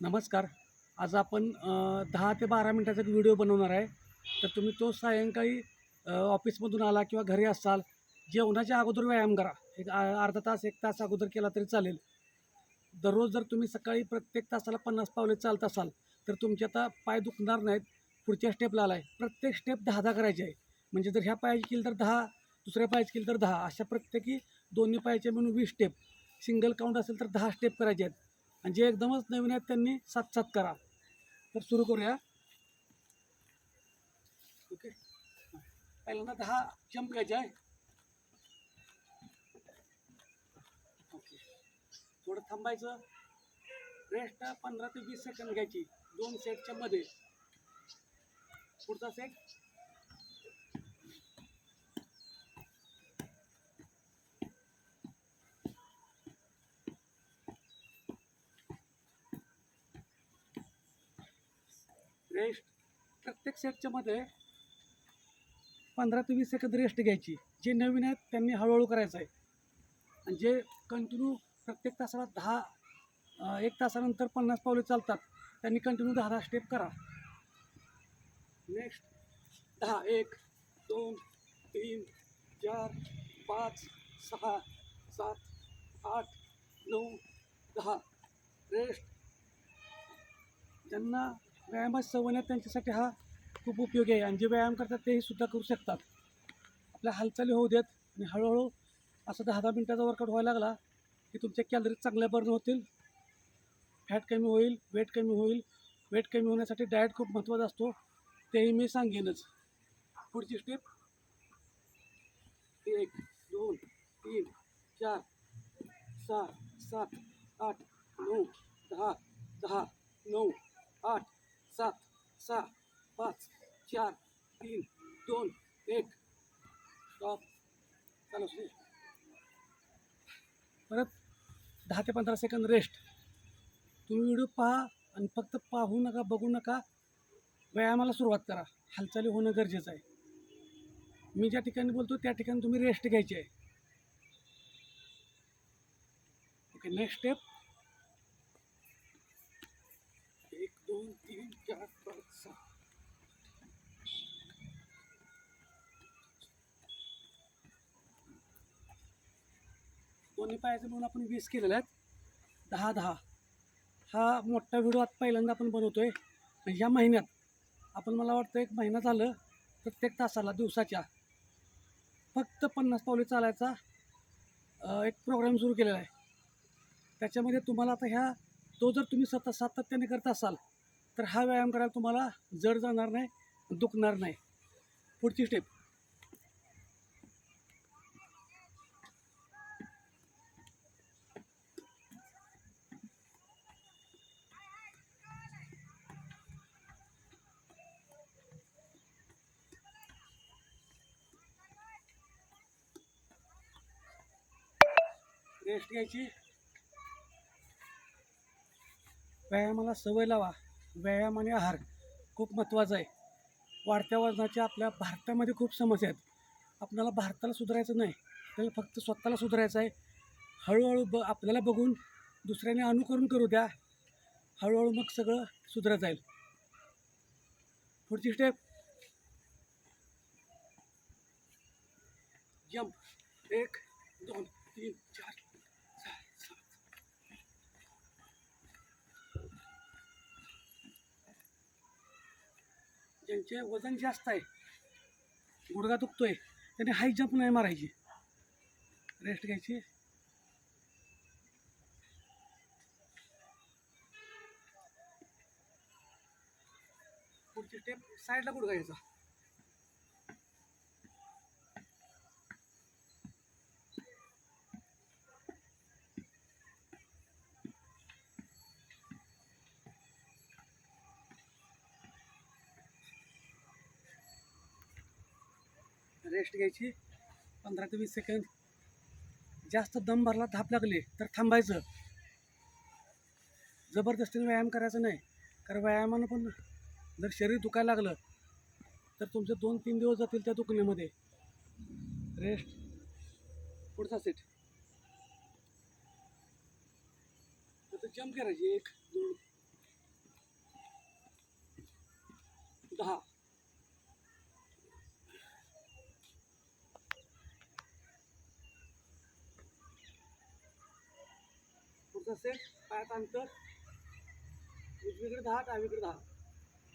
नमस्कार. आज आपण दहा ते बारा मिनटाचा एक व्हिडिओ बनवणार आहे. तर तुम्ही तो सायंकाळी ऑफिसमधून आला किंवा घरी असाल जेवणाच्या अगोदर व्यायाम करा. एक अर्धा तास एक तास अगोदर केला तरी चालेल. दररोज जर तुम्ही सकाळी प्रत्येक तासाला पन्नास पावले चालत असाल तर तुमचे आता पाय दुखणार नाहीत पुढच्या स्टेपला आला आहे प्रत्येक स्टेप दहा दहा करायची आहे. म्हणजे जर ह्या पायाची केली तर दहा दुसऱ्या पायाची केली तर दहा. अशा प्रत्येकी दोन्ही पायाचे म्हणून वीस स्टेप सिंगल काउंट असेल तर दहा स्टेप करायचे आहेत. आणि जे एकदमच नवीन आहेत त्यांनी. सात सात करा. तर सुरू करूया. ओके. पहिल्यांदा दहा जंप घ्यायचे आहे. ओके. थोडं थांबायचं. रेस्ट पंधरा ते वीस सेकंड घ्यायची. दोन सेटच्या मध्ये. पुढचा सेट रेस्ट प्रत्येक सेटच्यामध्ये पंधरा ते वीस सेकंद रेस्ट घ्यायची. जे नवीन आहेत त्यांनी हळूहळू करायचं आहे आणि जे कंटिन्यू प्रत्येक तासाला दहा एक तासानंतर पन्नास पावले चालतात त्यांनी कंटिन्यू दहा दहा स्टेप करा. नेक्स्ट दहा एक दोन तीन चार पाच सहा सात आठ नऊ दहा. रेस्ट ज्यांना व्यायामाची सवय नाही त्यांच्यासाठी हा खूप उपयोगी आहे. आणि जे व्यायाम करतात तेही सुद्धा करू शकतात. आपल्या हालचाली होऊ देत आणि हळूहळू असं दहा दहा मिनटाचा वर्कआउट व्हायला लागला की तुमच्या कॅलरीज चांगल्या बर्न होतील. फॅट कमी होईल वेट कमी होईल. वेट कमी होण्यासाठी डाएट खूप महत्त्वाचा असतो. तेही मी सांगेनच. पुढची स्टेप एक दोन तीन चार सहा सात आठ नऊ दहा दहा नऊ आठ. सात सहा पाच चार तीन दोन एक. स्टॉप चालू असू परत दहा ते पंधरा सेकंद रेस्ट तुम्ही व्हिडिओ पहा आणि फक्त पाहू नका बघू नका. व्यायामाला सुरुवात करा. हालचाली होणं गरजेचं आहे. मी ज्या ठिकाणी बोलतो त्या ठिकाणी तुम्ही रेस्ट घ्यायची आहे. ओके नेक्स्ट स्टेप एक दोन तीन चार पाच सहा दोन्ही पायाचे म्हणून आपण वीस केलेले आहेत. दहा दहा. हा मोठा व्हिडिओ आता पहिल्यांदा आपण बनवतो आहे ह्या महिन्यात आपण मला वाटतं एक महिना झालं प्रत्येक तासाला दिवसाच्या फक्त पन्नास पावले चालायचा एक प्रोग्राम सुरू केलेला आहे. त्याच्यामध्ये तुम्हाला आता ह्या तो जर तुम्ही सतत सातत्याने करत असाल तर हा व्यायाम करायला तुम्हाला जड जाणार नाही दुखणार नाही. पुढची स्टेप रेस्ट घ्यायची. व्यायामाला सवय लावा. व्यायाम आणि आहार खूप महत्त्वाचा आहे. वाढत्या वजनाच्या आपल्या भारतामध्ये खूप समस्या आहेत. आपल्याला भारताला सुधारायचं नाही. आपल्याला फक्त स्वतःला सुधारायचं आहे. हळूहळू ब आपल्याला बघून दुसऱ्याने अनुकरण करू द्या. हळूहळू मग सगळं सुधारत जाईल पुढची स्टेप जम्प एक दोन तीन चार. ज्यांचे वजन जास्त आहे गुडघा आहे त्यांनी हाय जंप नाही मारायची. रेस्ट घ्यायची. पुढची स्टेप साईडला गुडघा घ्यायचा? रेस्ट घ्यायची. पंधरा ते वीस सेकंड जास्त दम भरला धाप लागली तर थांबायचं. जबरदस्तीने व्यायाम करायचा नाही. कारण व्यायामानं पण जर शरीर दुखायला लागलं तर तुमचे दोन तीन दिवस जातील त्या दुखण्यामध्ये. रेस्ट पुढचा सेट तर जम्प करायची एक दोन दहा. पुढचा सेट पायात अंतर. उजवीकडे दहा डावीकडे दहा.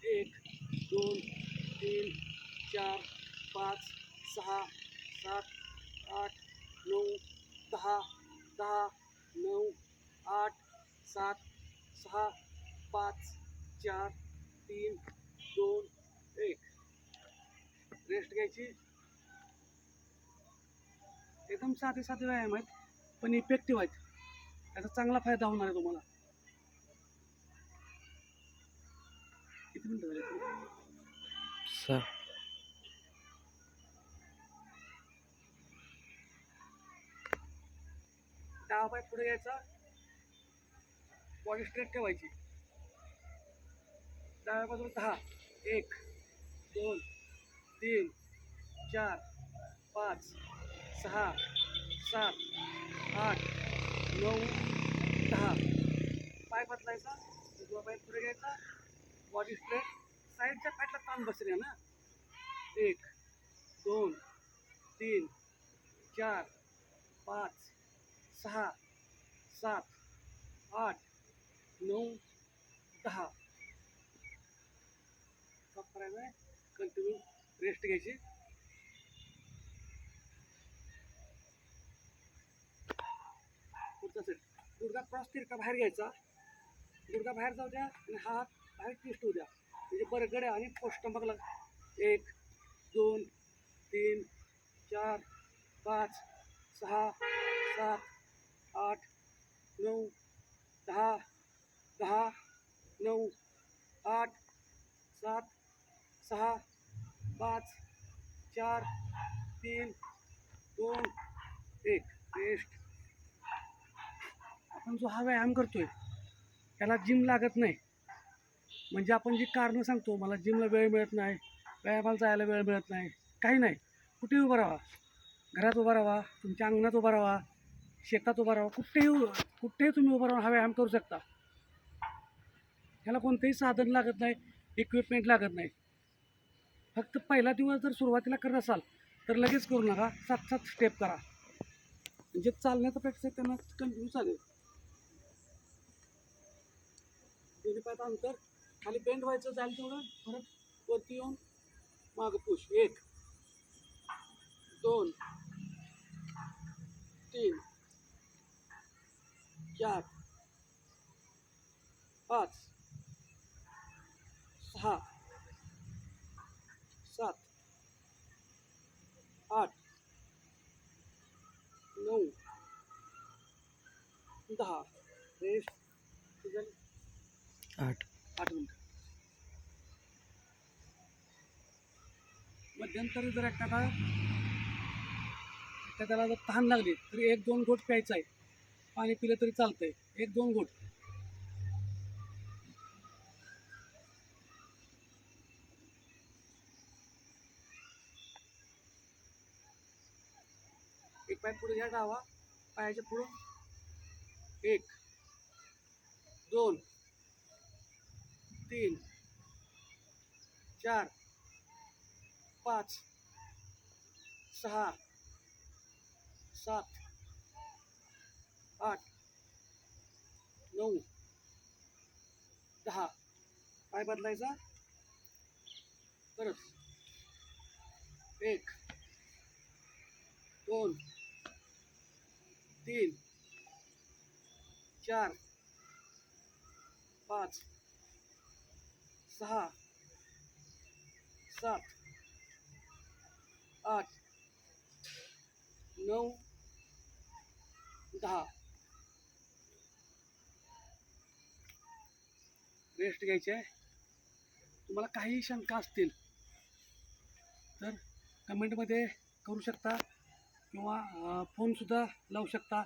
एक दोन तीन चार पाच सहा सात आठ नऊ दहा दहा नऊ आठ सात सहा पाच चार तीन दोन एक. रेस्ट घ्यायची. एकदम साधे साधे व्यायाम आहेत पण इफेक्टिव्ह आहेत. याचा चांगला फायदा होणार आहे तुम्हाला. किती मिनटं झाली? डावा पाय पुढे यायचा. बॉडी स्ट्रेट ठेवायची. डाव्या बाजूला दहा. एक दोन तीन चार पाच सहा सात आठ नऊ दहा. पाय बदलायचा उजवा पाय पुढे घ्यायचा. बॉडी स्ट्रेट साईडच्या पॅटला ताण बसले ना. एक दोन तीन चार पाच सहा सात आठ नऊ दहा. करायचं आहे कंटिन्यू रेस्ट घ्यायची. पुढचा सेट गुडघा क्रॉस तिरका बाहेर घ्यायचा. गुडघा बाहेर जाऊ द्या आणि हात बाहेर ट्विस्ट होऊ द्या. म्हणजे बरगड्या आणि पोष्टंबकला एक दोन तीन चार पाच सहा सात आठ नऊ दहा दहा नऊ आठ सात सहा पाच चार तीन दोन एक. रेस्ट आपण जो हा व्यायाम करतोय त्याला जिम लागत नाही. म्हणजे आपण जी कारणं सांगतो मला जिमला वेळ मिळत नाही व्यायामाला जायला वेळ मिळत नाही काही नाही. कुठेही उभं राहा. घरात उभा राहा तुमच्या अंगणात उभा राहा शेतात उभा राहा कुठेही कुठेही तुम्ही उभा राहून हा व्यायाम करू शकता. ह्याला कोणतंही साधन लागत नाही इक्विपमेंट लागत नाही. फक्त पहिला दिवस जर सुरुवातीला करत असाल तर लगेच करू नका. सात सात स्टेप करा. म्हणजे चालण्याचा प्रॅक्टिस आहे त्यांना कंटिन्यू चालेल. दोन्ही अंतर खाली बेंड व्हायचं जाईल तेवढं परत वरती येऊन माग पुश एक दोन तीन चार पाच सहा सात आठ नऊ दहा रेस्ट झाली आठ आठ मिनिटं मध्यंतरी जर एखादा एखाद्याला जर तहान लागली तरी एक दोन घोट प्यायचं आहे. पाणी पिलं तरी चालतंय. एक दोन घोट एक पाय पुढे घ्या डावा. पायाच्या पुढं. एक. दोन. तीन. चार. पाच सहा सात आठ नऊ दहा. काय बदलायचा. परत. एक दोन तीन चार पाच सहा सात आठ नऊ दहा. रेस्ट घ्यायची आहे. तुम्हाला काही शंका असतील तर कमेंटमध्ये करू शकता किंवा फोनसुद्धा लावू शकता.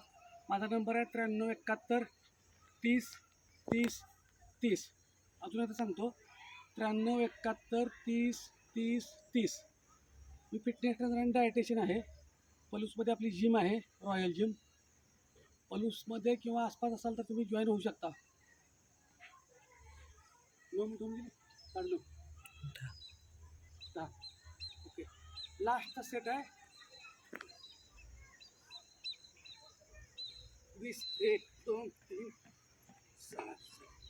माझा नंबर आहे त्र्याण्णव एकाहत्तर तीस तीस तीस. अजून आता सांगतो. त्र्याण्णव एकाहत्तर तीस तीस तीस. मी फिटनेस ट्रेनर आणि डायटेशन आहे. पलूसमध्ये आपली जिम आहे रॉयल जिम पलूसमध्ये किंवा आसपास असाल तर तुम्ही जॉईन होऊ शकता. दोन मिनिटं होऊन ओके. लास्टचा सेट आहे. वीस एक दोन तीन सहा सात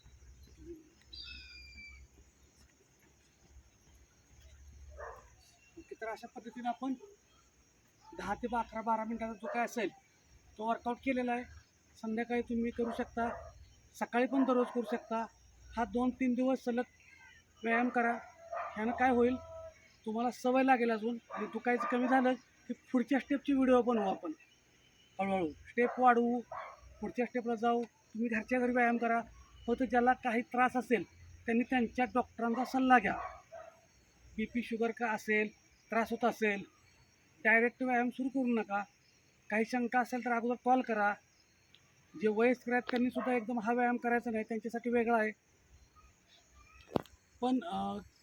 तर अशा पद्धतीने आपण दहा ते बा- अकरा बारा मिनटाचा जो काय असेल तो वर्कआउट केलेला आहे. संध्याकाळी तुम्ही करू शकता सकाळी पण दररोज करू शकता. हा दोन तीन दिवस सलग व्यायाम करा. ह्यानं काय होईल तुम्हाला सवय लागेल अजून आणि दुखायचं कमी झालं की पुढच्या स्टेपची व्हिडिओ बनवू आपण. हळूहळू. स्टेप वाढवू पुढच्या स्टेपला जाऊ. तुम्ही घरच्या घरी व्यायाम करा. फक्त ज्याला काही त्रास असेल त्यांनी त्यांच्या डॉक्टरांचा सल्ला घ्या. बी पी शुगर का असेल त्रास होत असेल डायरेक्ट व्यायाम सुरू करू नका. काही शंका असेल तर अगोदर कॉल करा. जे वयस्कर आहेत त्यांनी सुद्धा एकदम हा व्यायाम करायचा नाही त्यांच्यासाठी वेगळा आहे. पण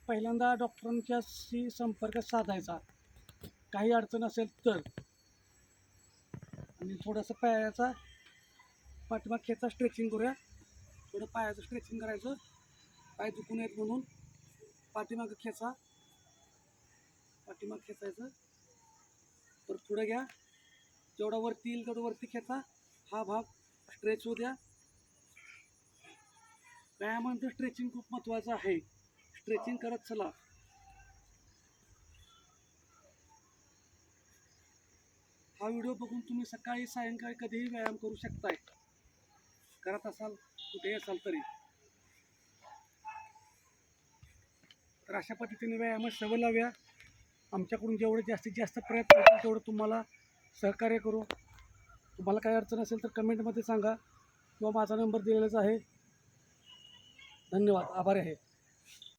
पहिल्यांदा डॉक्टरांच्याशी संपर्क साधायचा. काही अडचण असेल तर. आणि थोडंसं पायाचा पाठीमागच्याचा स्ट्रेचिंग करूया. थोडं पायाचं स्ट्रेचिंग करायचं. पाय दुखून येत म्हणून. पाठीमागं खेचा पाठीमाग खेचायचं. तर पुढं घ्या. जेवढा वरती येईल तेवढं वरती खेचा. हा भाग स्ट्रेच होऊ द्या. व्यायामानंतर स्ट्रेचिंग खूप महत्त्वाचं आहे. स्ट्रेचिंग करत चला. हा व्हिडिओ बघून तुम्ही सकाळी सायंकाळी कधीही व्यायाम करू शकताय. करत असाल कुठेही असाल तरी. तर अशा पद्धतीने व्यायामात सवय लाव्या. आमच्याकडून जेवढे जास्तीत जास्त प्रयत्न होतील तेवढं तुम्हाला सहकार्य करू. तुम्हाला काही अडचण असेल तर कमेंटमध्ये सांगा. किंवा माझा नंबर दिलेलाच आहे. धन्यवाद. आभारी आहे.